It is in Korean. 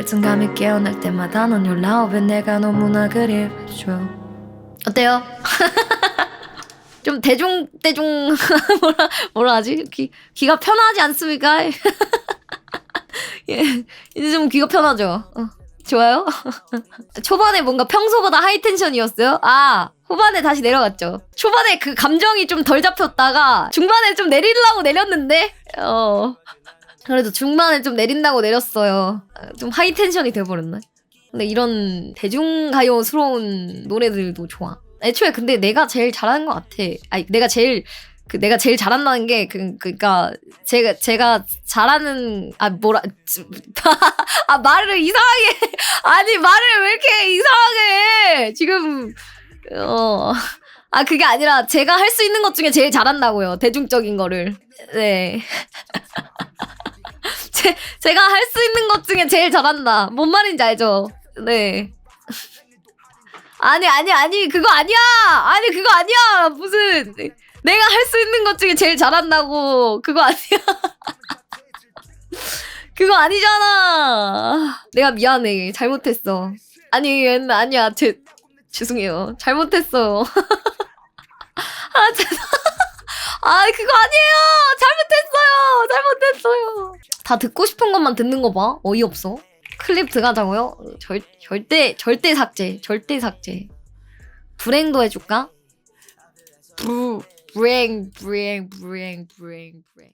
열정감이 깨어날 때마다 넌 연락업에 내가 너무나 그리워져 어때요? 좀 대중 대중 뭐라 뭐라 하지? 귀 귀가 편하지 않습니까? 예 이제 좀 귀가 편하죠. 어, 좋아요? 초반에 뭔가 평소보다 하이 텐션이었어요. 아 후반에 다시 내려갔죠. 초반에 그 감정이 좀 덜 잡혔다가 중반에 좀 내리려고 내렸는데 어 그래도 중반에 좀 내린다고 내렸어요. 아, 좀 하이 텐션이 돼버렸네. 근데 이런 대중가요스러운 노래들도 좋아. 애초에 근데 내가 제일 잘하는 것 같아. 아니 내가 제일 그 내가 제일 잘한다는 게 그 그니까 제가 제가 잘하는 아 뭐라 아 말을 이상하게 아니 말을 왜 이렇게 이상하게 해 지금 어. 아, 그게 아니라 제가 할 수 있는 것 중에 제일 잘한다고요. 대중적인 거를. 네. 제, 제가 할 수 있는 것 중에 제일 잘한다. 뭔 말인지 알죠? 네. 아니, 아니, 아니, 그거 아니야! 아니, 그거 아니야! 무슨. 내가 할 수 있는 것 중에 제일 잘한다고. 그거 아니야. 그거 아니잖아. 내가 미안해. 잘못했어. 아니, 아니야. 제, 죄송해요. 잘못했어요. 아, 죄송. 아, 그거 아니에요. 다 듣고 싶은 것만 듣는 거 봐. 어이없어. 클립 들어가자고요? 절, 절대, 절대 삭제. 절대 삭제. 불행도 해줄까? 부, 불행, 불행, 불행, 불행, 불행.